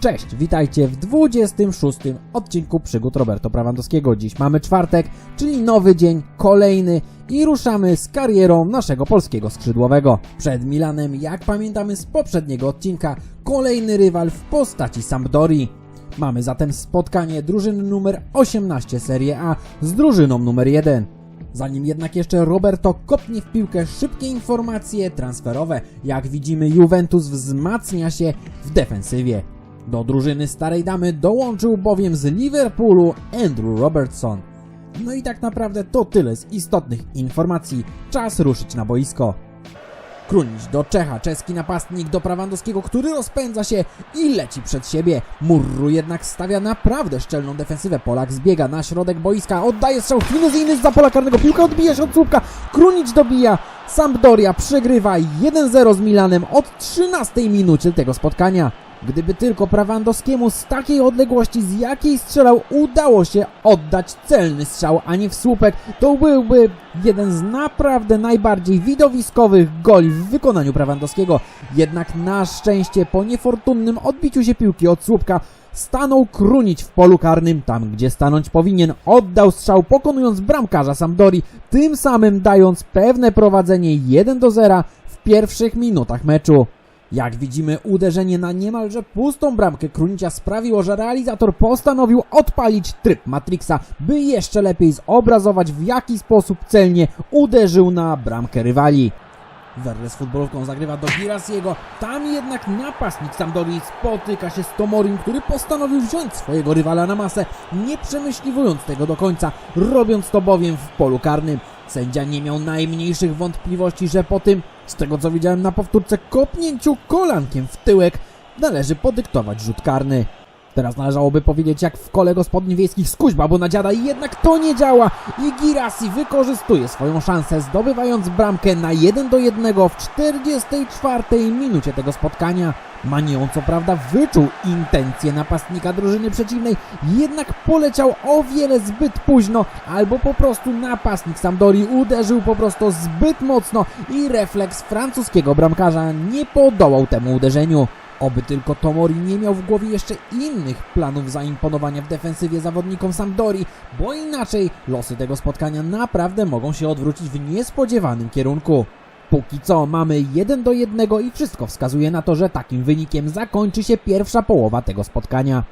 Cześć, witajcie w 26 odcinku przygód Roberto Prawandowskiego. Dziś mamy czwartek, czyli nowy dzień, kolejny i ruszamy z karierą naszego polskiego skrzydłowego. Przed Milanem, jak pamiętamy z poprzedniego odcinka, kolejny rywal w postaci Sampdori. Mamy zatem spotkanie drużyny numer 18 Serie A z drużyną numer 1. Zanim jednak jeszcze Roberto kopnie w piłkę szybkie informacje transferowe, jak widzimy Juventus wzmacnia się w defensywie. Do drużyny starej damy dołączył bowiem z Liverpoolu Andrew Robertson. No i tak naprawdę to tyle z istotnych informacji. Czas ruszyć na boisko. Krunić do Czecha, czeski napastnik do Prawandowskiego, który rozpędza się i leci przed siebie. Murru jednak stawia naprawdę szczelną defensywę. Polak zbiega na środek boiska, oddaje strzał chwiluzyjny z pola karnego, piłka odbija się od słupka, Krunić dobija, Sampdoria przegrywa 1-0 z Milanem od 13 minucie tego spotkania. Gdyby tylko Prawandowskiemu z takiej odległości, z jakiej strzelał, udało się oddać celny strzał, a nie w słupek, to byłby jeden z naprawdę najbardziej widowiskowych goli w wykonaniu Prawandowskiego. Jednak na szczęście po niefortunnym odbiciu się piłki od słupka stanął krunić w polu karnym, tam gdzie stanąć powinien, oddał strzał pokonując bramkarza Sampdori, tym samym dając pewne prowadzenie 1 do 0 w pierwszych minutach meczu. Jak widzimy, uderzenie na niemalże pustą bramkę Krunicia sprawiło, że realizator postanowił odpalić tryb Matrixa, by jeszcze lepiej zobrazować w jaki sposób celnie uderzył na bramkę rywali. Werre z futbolówką zagrywa do Girasiego, tam jednak napastnik Sampdori spotyka się z Tomorim, który postanowił wziąć swojego rywala na masę, nie przemyśliwując tego do końca, robiąc to bowiem w polu karnym. Sędzia nie miał najmniejszych wątpliwości, że po tym, z tego co widziałem na powtórce, kopnięciu kolankiem w tyłek, należy podyktować rzut karny. Teraz należałoby powiedzieć jak w kole gospodyń wiejskich z Kuźba, bo na dziada jednak to nie działa i Girassi wykorzystuje swoją szansę zdobywając bramkę na 1 do 1 w 44 minucie tego spotkania. Manion co prawda wyczuł intencje napastnika drużyny przeciwnej, jednak poleciał o wiele zbyt późno, albo po prostu napastnik Sampdori uderzył po prostu zbyt mocno i refleks francuskiego bramkarza nie podołał temu uderzeniu. Oby tylko Tomori nie miał w głowie jeszcze innych planów zaimponowania w defensywie zawodnikom Sampdori, bo inaczej losy tego spotkania naprawdę mogą się odwrócić w niespodziewanym kierunku. Póki co mamy 1 do 1 i wszystko wskazuje na to, że takim wynikiem zakończy się pierwsza połowa tego spotkania.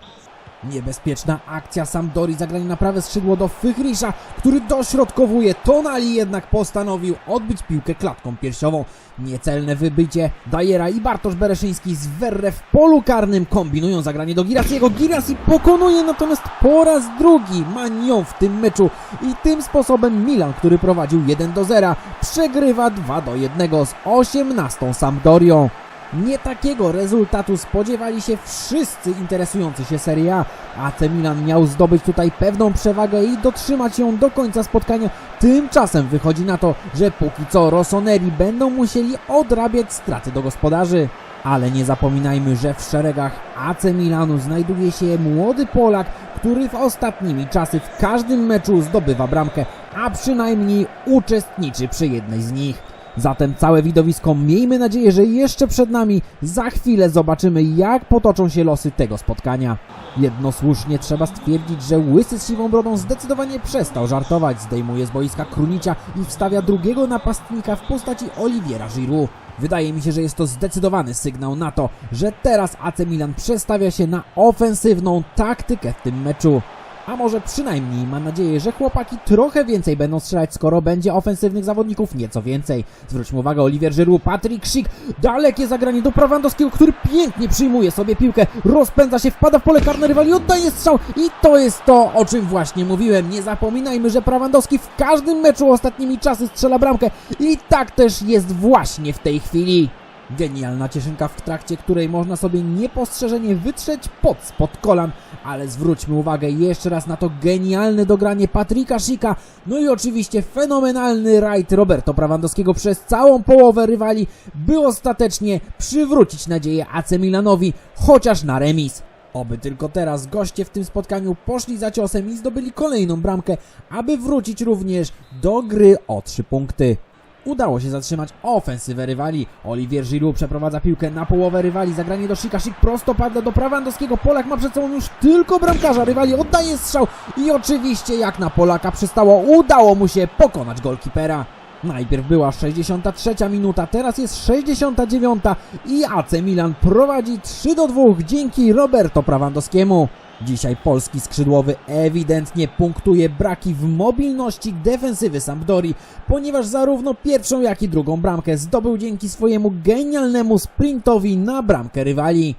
Niebezpieczna akcja Sampdori zagranie na prawe skrzydło do Fychrisza, który dośrodkowuje. Tonali jednak postanowił odbyć piłkę klatką piersiową. Niecelne wybycie Dajera i Bartosz Bereszyński z Werre w polu karnym kombinują zagranie do Girasiego. Girasi pokonuje natomiast po raz drugi Manion w tym meczu i tym sposobem Milan, który prowadził 1 do 0, przegrywa 2 do 1 z 18 Sampdorią. Nie takiego rezultatu spodziewali się wszyscy interesujący się Serie A. AC Milan miał zdobyć tutaj pewną przewagę i dotrzymać ją do końca spotkania. Tymczasem wychodzi na to, że póki co Rossoneri będą musieli odrabiać straty do gospodarzy. Ale nie zapominajmy, że w szeregach AC Milanu znajduje się młody Polak, który w ostatnimi czasy w każdym meczu zdobywa bramkę, a przynajmniej uczestniczy przy jednej z nich. Zatem całe widowisko miejmy nadzieję, że jeszcze przed nami za chwilę zobaczymy jak potoczą się losy tego spotkania. Jednosłusznie trzeba stwierdzić, że Łysy z siwą brodą zdecydowanie przestał żartować, zdejmuje z boiska Krunicia i wstawia drugiego napastnika w postaci Oliviera Giroud. Wydaje mi się, że jest to zdecydowany sygnał na to, że teraz AC Milan przestawia się na ofensywną taktykę w tym meczu. A może przynajmniej mam nadzieję, że chłopaki trochę więcej będą strzelać, skoro będzie ofensywnych zawodników nieco więcej. Zwróćmy uwagę, Olivier Giroud, Patrick Schick, dalekie zagranie do Prawandowskiego, który pięknie przyjmuje sobie piłkę, rozpędza się, wpada w pole karne rywali, oddaje strzał i to jest to, o czym właśnie mówiłem. Nie zapominajmy, że Prawandowski w każdym meczu ostatnimi czasy strzela bramkę i tak też jest właśnie w tej chwili. Genialna cieszynka, w trakcie której można sobie niepostrzeżenie wytrzeć pod spod kolan, ale zwróćmy uwagę jeszcze raz na to genialne dogranie Patryka Schicka, no i oczywiście fenomenalny rajd Roberto Prawandowskiego przez całą połowę rywali, by ostatecznie przywrócić nadzieję AC Milanowi, chociaż na remis. Oby tylko teraz goście w tym spotkaniu poszli za ciosem i zdobyli kolejną bramkę, aby wrócić również do gry o trzy punkty. Udało się zatrzymać ofensywę rywali. Olivier Giroud przeprowadza piłkę na połowę rywali, zagranie do Szyka, Szyk prostopadle do Prawandowskiego, Polak ma przed sobą już tylko bramkarza, rywali oddaje strzał i oczywiście jak na Polaka przystało, udało mu się pokonać golkipera. Najpierw była 63 minuta, teraz jest 69 i AC Milan prowadzi 3 do 2 dzięki Roberto Prawandowskiemu. Dzisiaj polski skrzydłowy ewidentnie punktuje braki w mobilności defensywy Sampdori, ponieważ zarówno pierwszą jak i drugą bramkę zdobył dzięki swojemu genialnemu sprintowi na bramkę rywali.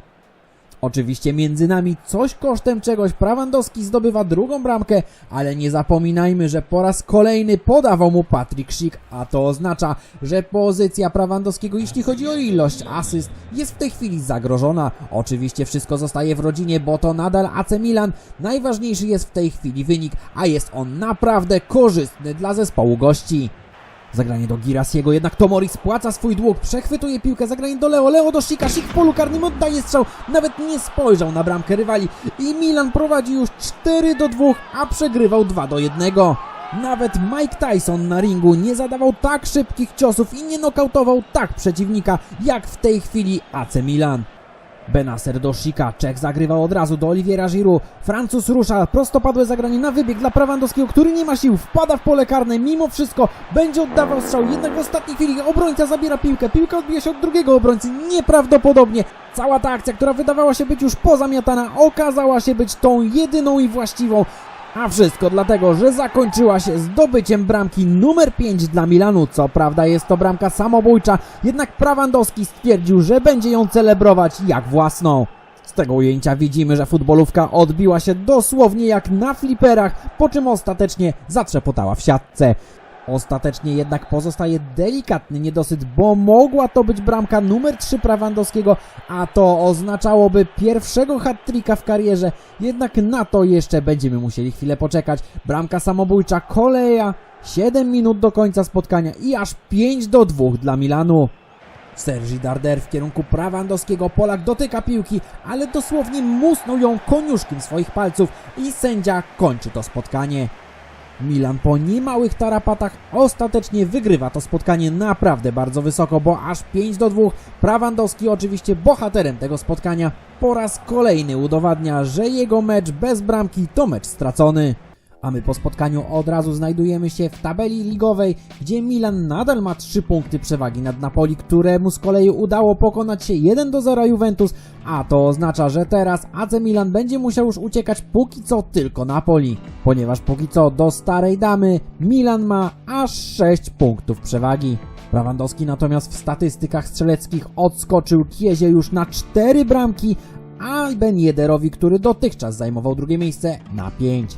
Oczywiście między nami coś kosztem czegoś Prawandowski zdobywa drugą bramkę, ale nie zapominajmy, że po raz kolejny podawał mu Patrick Schick, a to oznacza, że pozycja Prawandowskiego, jeśli chodzi o ilość asyst, jest w tej chwili zagrożona. Oczywiście wszystko zostaje w rodzinie, bo to nadal AC Milan. Najważniejszy jest w tej chwili wynik, a jest on naprawdę korzystny dla zespołu gości. Zagranie do Girasiego, jednak Tomori spłaca swój dług, przechwytuje piłkę, zagranie do Leo, Leo do Sika, Sik w polu karnym oddaje strzał, nawet nie spojrzał na bramkę rywali i Milan prowadzi już 4 do 2, a przegrywał 2 do 1. Nawet Mike Tyson na ringu nie zadawał tak szybkich ciosów i nie nokautował tak przeciwnika, jak w tej chwili AC Milan. Benacer do Sika, Czech zagrywa od razu do Oliviera Giroud, Francuz rusza, prostopadłe zagranie na wybieg dla Prawandowskiego, który nie ma sił, wpada w pole karne, mimo wszystko będzie oddawał strzał, jednak w ostatniej chwili obrońca zabiera piłkę, piłka odbija się od drugiego obrońcy, nieprawdopodobnie. Cała ta akcja, która wydawała się być już pozamiatana, okazała się być tą jedyną i właściwą. A wszystko dlatego, że zakończyła się zdobyciem bramki numer 5 dla Milanu. Co prawda jest to bramka samobójcza, jednak Prawandowski stwierdził, że będzie ją celebrować jak własną. Z tego ujęcia widzimy, że futbolówka odbiła się dosłownie jak na fliperach, po czym ostatecznie zatrzepotała w siatce. Ostatecznie jednak pozostaje delikatny niedosyt, bo mogła to być bramka numer 3 Prawandowskiego, a to oznaczałoby pierwszego hat-tricka w karierze, jednak na to jeszcze będziemy musieli chwilę poczekać. Bramka samobójcza koleja, 7 minut do końca spotkania i aż 5 do 2 dla Milanu. Sergi Darder w kierunku Prawandowskiego, Polak dotyka piłki, ale dosłownie musnął ją koniuszkiem swoich palców i sędzia kończy to spotkanie. Milan po niemałych tarapatach ostatecznie wygrywa to spotkanie naprawdę bardzo wysoko, bo aż 5 do 2. Prawandowski oczywiście bohaterem tego spotkania po raz kolejny udowadnia, że jego mecz bez bramki to mecz stracony. A my po spotkaniu od razu znajdujemy się w tabeli ligowej, gdzie Milan nadal ma 3 punkty przewagi nad Napoli, któremu z kolei udało pokonać się 1 do 0 Juventus, a to oznacza, że teraz AC Milan będzie musiał już uciekać póki co tylko Napoli, ponieważ póki co do starej damy Milan ma aż 6 punktów przewagi. Prawandowski natomiast w statystykach strzeleckich odskoczył Kiezie już na 4 bramki, a Ben Yedderowi, który dotychczas zajmował drugie miejsce, na 5.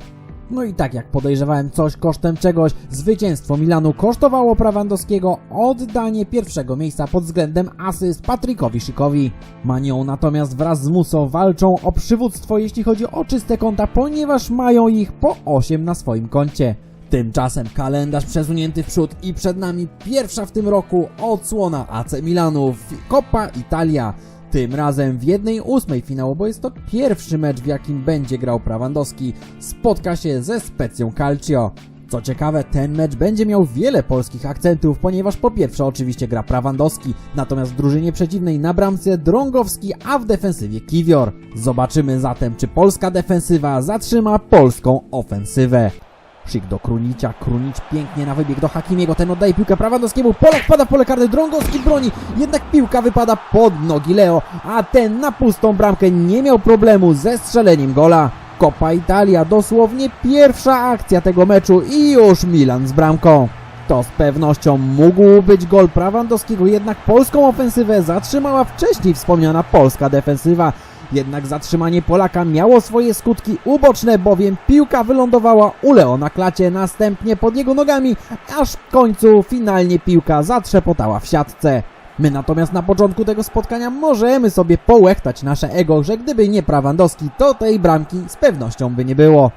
No i tak jak podejrzewałem coś kosztem czegoś, zwycięstwo Milanu kosztowało Prawandowskiego oddanie pierwszego miejsca pod względem asyst Patrykowi Szykowi. Manią natomiast wraz z Muso walczą o przywództwo jeśli chodzi o czyste konta, ponieważ mają ich po 8 na swoim koncie. Tymczasem kalendarz przesunięty w przód i przed nami pierwsza w tym roku odsłona AC Milanu w Coppa Italia. Tym razem w jednej ósmej finału, bo jest to pierwszy mecz, w jakim będzie grał Prawandowski, spotka się ze Specją Calcio. Co ciekawe, ten mecz będzie miał wiele polskich akcentów, ponieważ po pierwsze oczywiście gra Prawandowski, natomiast w drużynie przeciwnej na bramce Drągowski, a w defensywie Kiwior. Zobaczymy zatem, czy polska defensywa zatrzyma polską ofensywę. Szyk do Krunicia, Krunić pięknie na wybieg do Hakimiego, ten oddaje piłkę Prawandowskiemu, Polak wpada w pole Drągowski broni, jednak piłka wypada pod nogi Leo, a ten na pustą bramkę nie miał problemu ze strzeleniem gola. Coppa Italia, dosłownie pierwsza akcja tego meczu i już Milan z bramką. To z pewnością mógł być gol Prawandowskiego, jednak polską ofensywę zatrzymała wcześniej wspomniana polska defensywa. Jednak zatrzymanie Polaka miało swoje skutki uboczne, bowiem piłka wylądowała u Leo na klacie, następnie pod jego nogami, aż w końcu finalnie piłka zatrzepotała w siatce. My natomiast na początku tego spotkania możemy sobie połechtać nasze ego, że gdyby nie Prawandowski, to tej bramki z pewnością by nie było.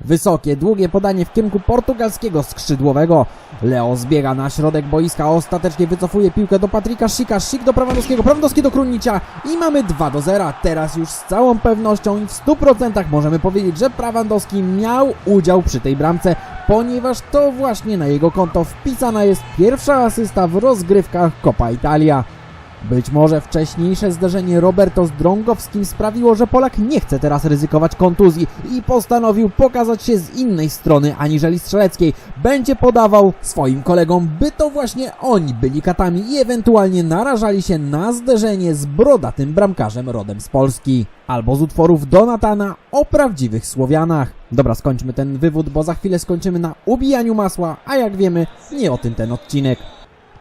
Wysokie, długie podanie w kierunku portugalskiego skrzydłowego. Leo zbiega na środek boiska, ostatecznie wycofuje piłkę do Patryka Szyka, Szyk do Prawandowskiego, Prawandowski do Krunicia i mamy 2 do 0. Teraz już z całą pewnością i w 100% możemy powiedzieć, że Prawandowski miał udział przy tej bramce, ponieważ to właśnie na jego konto wpisana jest pierwsza asysta w rozgrywkach Coppa Italia. Być może wcześniejsze zderzenie Roberto z Drągowskim sprawiło, że Polak nie chce teraz ryzykować kontuzji i postanowił pokazać się z innej strony aniżeli strzeleckiej. Będzie podawał swoim kolegom, by to właśnie oni byli katami i ewentualnie narażali się na zderzenie z brodatym bramkarzem rodem z Polski. Albo z utworów Donatana o prawdziwych Słowianach. Dobra, skończmy ten wywód, bo za chwilę skończymy na ubijaniu masła, a jak wiemy, nie o tym ten odcinek.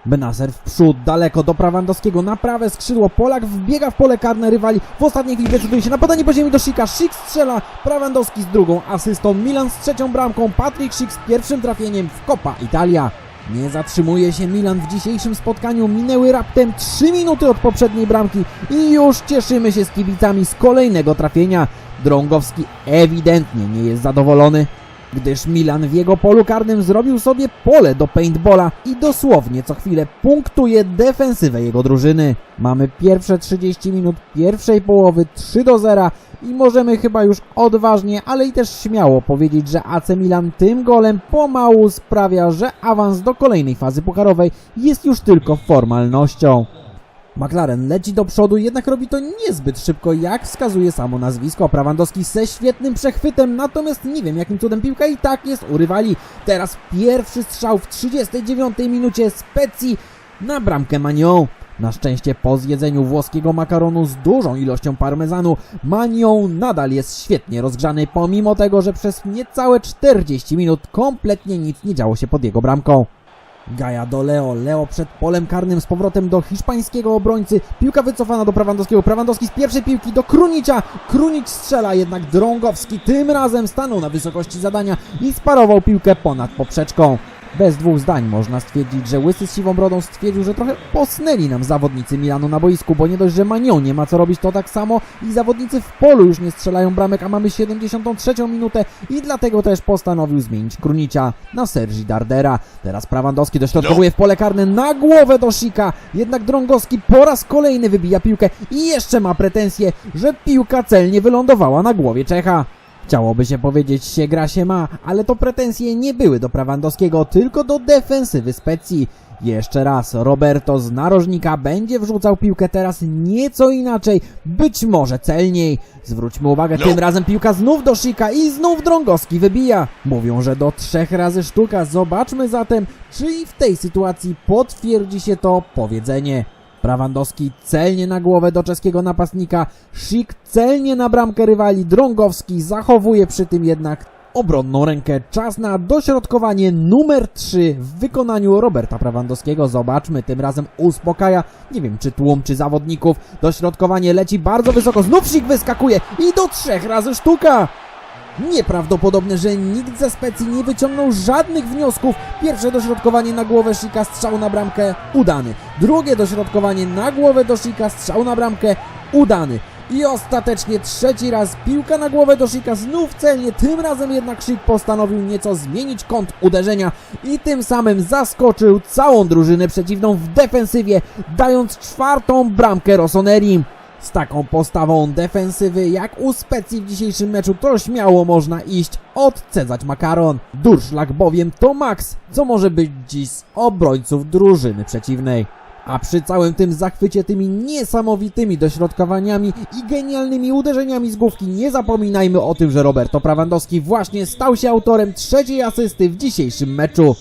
Benazer w przód, daleko do Prawandowskiego, na prawe skrzydło, Polak wbiega w pole karne rywali, w ostatniej chwili decyduje się na podanie po ziemi do Szyka, Szyk strzela, Prawandowski z drugą asystą, Milan z trzecią bramką, Patryk Szyk z pierwszym trafieniem w Coppa Italia. Nie zatrzymuje się Milan w dzisiejszym spotkaniu, minęły raptem 3 minuty od poprzedniej bramki i już cieszymy się z kibicami z kolejnego trafienia. Drągowski ewidentnie nie jest zadowolony, gdyż Milan w jego polu karnym zrobił sobie pole do paintballa i dosłownie co chwilę punktuje defensywę jego drużyny. Mamy pierwsze 30 minut pierwszej połowy 3 do 0 i możemy chyba już odważnie, ale i też śmiało powiedzieć, że AC Milan tym golem pomału sprawia, że awans do kolejnej fazy pucharowej jest już tylko formalnością. McLaren leci do przodu, jednak robi to niezbyt szybko, jak wskazuje samo nazwisko. Prawandowski ze świetnym przechwytem, natomiast nie wiem jakim cudem piłka i tak jest urywali. Teraz pierwszy strzał w 39 minucie Specji na bramkę Manią. Na szczęście po zjedzeniu włoskiego makaronu z dużą ilością parmezanu, Manią nadal jest świetnie rozgrzany, pomimo tego, że przez niecałe 40 minut kompletnie nic nie działo się pod jego bramką. Gaja do Leo, Leo przed polem karnym z powrotem do hiszpańskiego obrońcy, piłka wycofana do Prawandowskiego, Prawandowski z pierwszej piłki do Krunicza, Krunic strzela, jednak Drągowski tym razem stanął na wysokości zadania i sparował piłkę ponad poprzeczką. Bez dwóch zdań można stwierdzić, że Łysy z siwą brodą stwierdził, że trochę posnęli nam zawodnicy Milanu na boisku, bo nie dość, że Manią nie ma co robić, to tak samo i zawodnicy w polu już nie strzelają bramek, a mamy 73 minutę i dlatego też postanowił zmienić Krunicia na Sergi Dardera. Teraz Prawandowski dośrodkowuje w pole karne na głowę do Sika, jednak Drągowski po raz kolejny wybija piłkę i jeszcze ma pretensje, że piłka celnie wylądowała na głowie Czecha. Chciałoby się powiedzieć, się gra się ma, ale to pretensje nie były do Prawandowskiego, tylko do defensywy Specji. Jeszcze raz, Roberto z narożnika będzie wrzucał piłkę teraz nieco inaczej, być może celniej. Zwróćmy uwagę, tym razem piłka znów do Szyka i znów Drągowski wybija. Mówią, że do trzech razy sztuka, zobaczmy zatem, czy i w tej sytuacji potwierdzi się to powiedzenie. Prawandowski celnie na głowę do czeskiego napastnika, Szyk celnie na bramkę rywali, Drągowski zachowuje przy tym jednak obronną rękę. Czas na dośrodkowanie numer 3 w wykonaniu Roberta Prawandowskiego. Zobaczmy, tym razem uspokaja, nie wiem czy tłum, czy zawodników. Dośrodkowanie leci bardzo wysoko, znów Szyk wyskakuje i do trzech razy sztuka! Nieprawdopodobne, że nikt ze specji nie wyciągnął żadnych wniosków. Pierwsze dośrodkowanie na głowę Shika, strzał na bramkę, udany. Drugie dośrodkowanie na głowę do Shika, strzał na bramkę, udany. I ostatecznie trzeci raz piłka na głowę do Shika, znów celnie, tym razem jednak Szik postanowił nieco zmienić kąt uderzenia i tym samym zaskoczył całą drużynę przeciwną w defensywie, dając czwartą bramkę Rossoneri. Z taką postawą defensywy jak u Specji w dzisiejszym meczu to śmiało można iść odcedzać makaron. Durszlak bowiem to maks, co może być dziś z obrońców drużyny przeciwnej. A przy całym tym zachwycie tymi niesamowitymi dośrodkowaniami i genialnymi uderzeniami z główki nie zapominajmy o tym, że Roberto Prawandowski właśnie stał się autorem trzeciej asysty w dzisiejszym meczu.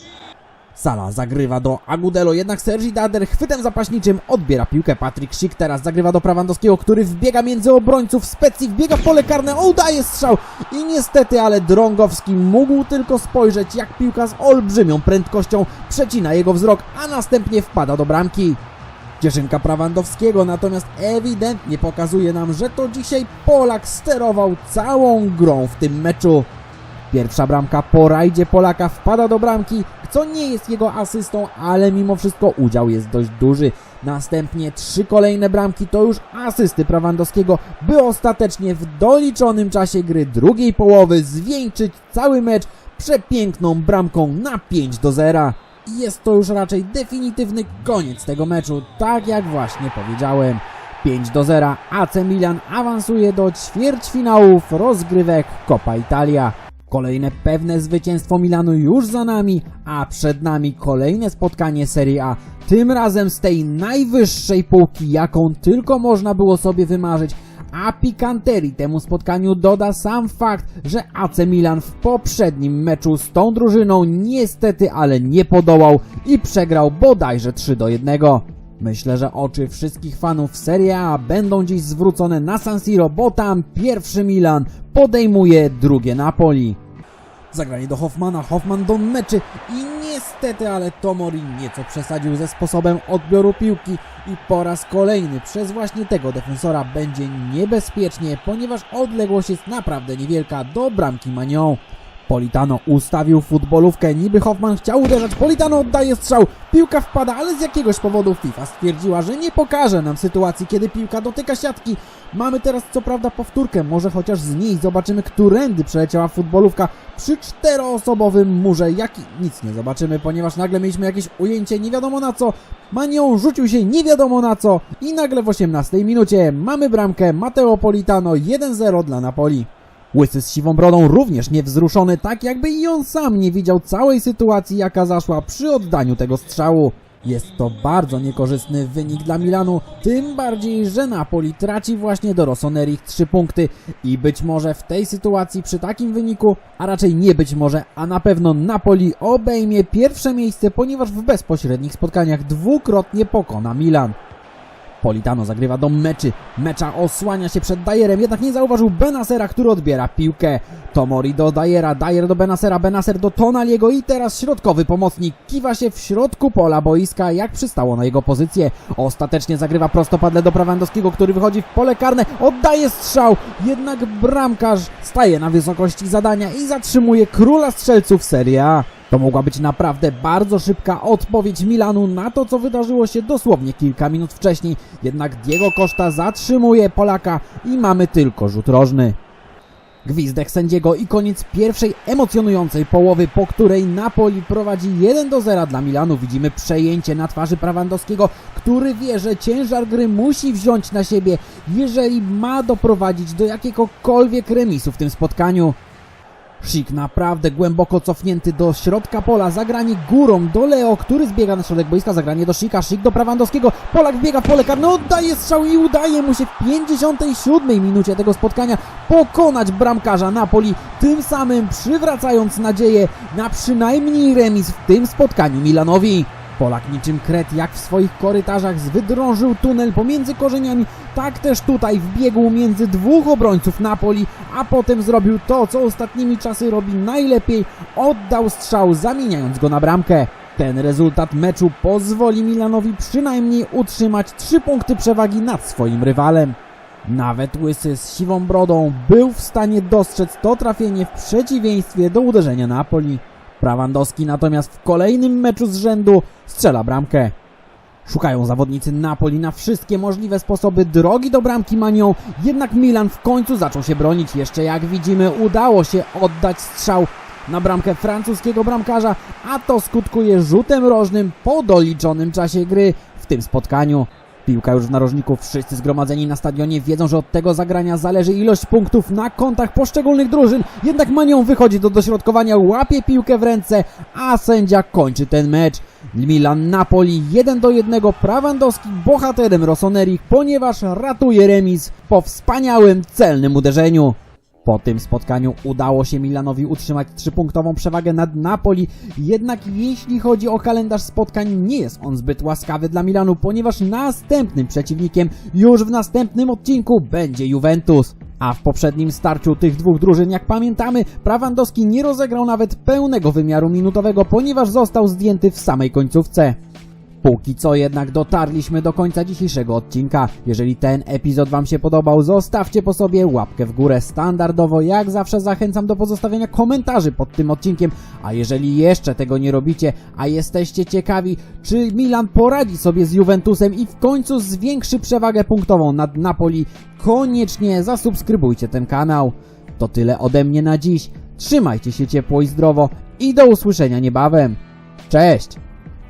Sala zagrywa do Agudelo, jednak Sergi Darder chwytem zapaśniczym odbiera piłkę. Patryk Szyk teraz zagrywa do Prawandowskiego, który wbiega między obrońców specji, wbiega w pole karne, udaje strzał i niestety, ale Drągowski mógł tylko spojrzeć, jak piłka z olbrzymią prędkością przecina jego wzrok, a następnie wpada do bramki. Cieszynka Prawandowskiego natomiast ewidentnie pokazuje nam, że to dzisiaj Polak sterował całą grą w tym meczu. Pierwsza bramka po rajdzie Polaka wpada do bramki, co nie jest jego asystą, ale mimo wszystko udział jest dość duży. Następnie trzy kolejne bramki to już asysty Prawandowskiego, by ostatecznie w doliczonym czasie gry drugiej połowy zwieńczyć cały mecz przepiękną bramką na 5 do 0. I jest to już raczej definitywny koniec tego meczu, tak jak właśnie powiedziałem. 5 do 0 AC Milan awansuje do ćwierćfinałów rozgrywek Coppa Italia. Kolejne pewne zwycięstwo Milanu już za nami, a przed nami kolejne spotkanie Serie A. Tym razem z tej najwyższej półki, jaką tylko można było sobie wymarzyć. A pikanterii temu spotkaniu doda sam fakt, że AC Milan w poprzednim meczu z tą drużyną niestety, ale nie podołał i przegrał bodajże 3 do 1. Myślę, że oczy wszystkich fanów Serie A będą dziś zwrócone na San Siro, bo tam pierwszy Milan podejmuje drugie Napoli. Zagranie do Hoffmana, Hoffman do meczy i niestety, ale Tomori nieco przesadził ze sposobem odbioru piłki i po raz kolejny przez właśnie tego defensora będzie niebezpiecznie, ponieważ odległość jest naprawdę niewielka do bramki Manią. Politano ustawił futbolówkę, niby Hoffman chciał uderzać, Politano oddaje strzał, piłka wpada, ale z jakiegoś powodu FIFA stwierdziła, że nie pokaże nam sytuacji, kiedy piłka dotyka siatki. Mamy teraz co prawda powtórkę, może chociaż z niej zobaczymy, którędy przeleciała futbolówka przy czteroosobowym murze, jak i nic nie zobaczymy, ponieważ nagle mieliśmy jakieś ujęcie nie wiadomo na co, Manią rzucił się nie wiadomo na co i nagle w 18 minucie mamy bramkę Matteo Politano 1-0 dla Napoli. Łysy z siwą brodą również niewzruszony, tak jakby i on sam nie widział całej sytuacji, jaka zaszła przy oddaniu tego strzału. Jest to bardzo niekorzystny wynik dla Milanu, tym bardziej, że Napoli traci właśnie do Rossoneri 3 punkty i być może w tej sytuacji przy takim wyniku, a raczej nie być może, a na pewno Napoli obejmie pierwsze miejsce, ponieważ w bezpośrednich spotkaniach dwukrotnie pokona Milan. Politano zagrywa do meczy. Mecza osłania się przed Dajerem, jednak nie zauważył Benasera, który odbiera piłkę. Tomori do Dajera, Dajer do Benasera, Benaser do Tonaliego i teraz środkowy pomocnik kiwa się w środku pola boiska, jak przystało na jego pozycję. Ostatecznie zagrywa prostopadle do Prawandowskiego, który wychodzi w pole karne, oddaje strzał, jednak bramkarz staje na wysokości zadania i zatrzymuje króla strzelców Serie A. To mogła być naprawdę bardzo szybka odpowiedź Milanu na to, co wydarzyło się dosłownie kilka minut wcześniej. Jednak Diego Costa zatrzymuje Polaka i mamy tylko rzut rożny. Gwizdek sędziego i koniec pierwszej emocjonującej połowy, po której Napoli prowadzi 1 do 0 dla Milanu. Widzimy przejęcie na twarzy Prawandowskiego, który wie, że ciężar gry musi wziąć na siebie, jeżeli ma doprowadzić do jakiegokolwiek remisu w tym spotkaniu. Szik naprawdę głęboko cofnięty do środka pola, zagranie górą do Leo, który zbiega na środek boiska, zagranie do Sika, Szik do Prawandowskiego, Polak wbiega w pole karne, oddaje strzał i udaje mu się w 57 minucie tego spotkania pokonać bramkarza Napoli, tym samym przywracając nadzieję na przynajmniej remis w tym spotkaniu Milanowi. Polak niczym kret jak w swoich korytarzach wydrążył tunel pomiędzy korzeniami, tak też tutaj wbiegł między dwóch obrońców Napoli, a potem zrobił to, co ostatnimi czasy robi najlepiej, oddał strzał zamieniając go na bramkę. Ten rezultat meczu pozwoli Milanowi przynajmniej utrzymać 3 punkty przewagi nad swoim rywalem. Nawet łysy z siwą brodą był w stanie dostrzec to trafienie w przeciwieństwie do uderzenia Napoli. Prawandowski natomiast w kolejnym meczu z rzędu strzela bramkę. Szukają zawodnicy Napoli na wszystkie możliwe sposoby drogi do bramki Manią, jednak Milan w końcu zaczął się bronić. Jeszcze jak widzimy udało się oddać strzał na bramkę francuskiego bramkarza, a to skutkuje rzutem rożnym po doliczonym czasie gry w tym spotkaniu. Piłka już w narożniku, wszyscy zgromadzeni na stadionie wiedzą, że od tego zagrania zależy ilość punktów na kontach poszczególnych drużyn, jednak Manią wychodzi do dośrodkowania, łapie piłkę w ręce, a sędzia kończy ten mecz. Milan Napoli 1 do 1, Prawandowski bohaterem Rossoneri, ponieważ ratuje remis po wspaniałym, celnym uderzeniu. Po tym spotkaniu udało się Milanowi utrzymać trzypunktową przewagę nad Napoli, jednak jeśli chodzi o kalendarz spotkań, nie jest on zbyt łaskawy dla Milanu, ponieważ następnym przeciwnikiem już w następnym odcinku będzie Juventus. A w poprzednim starciu tych dwóch drużyn, jak pamiętamy, Prawandowski nie rozegrał nawet pełnego wymiaru minutowego, ponieważ został zdjęty w samej końcówce. Póki co jednak dotarliśmy do końca dzisiejszego odcinka. Jeżeli ten epizod Wam się podobał, zostawcie po sobie łapkę w górę. Standardowo, jak zawsze, zachęcam do pozostawienia komentarzy pod tym odcinkiem. A jeżeli jeszcze tego nie robicie, a jesteście ciekawi, czy Milan poradzi sobie z Juventusem i w końcu zwiększy przewagę punktową nad Napoli, koniecznie zasubskrybujcie ten kanał. To tyle ode mnie na dziś. Trzymajcie się ciepło i zdrowo i do usłyszenia niebawem. Cześć!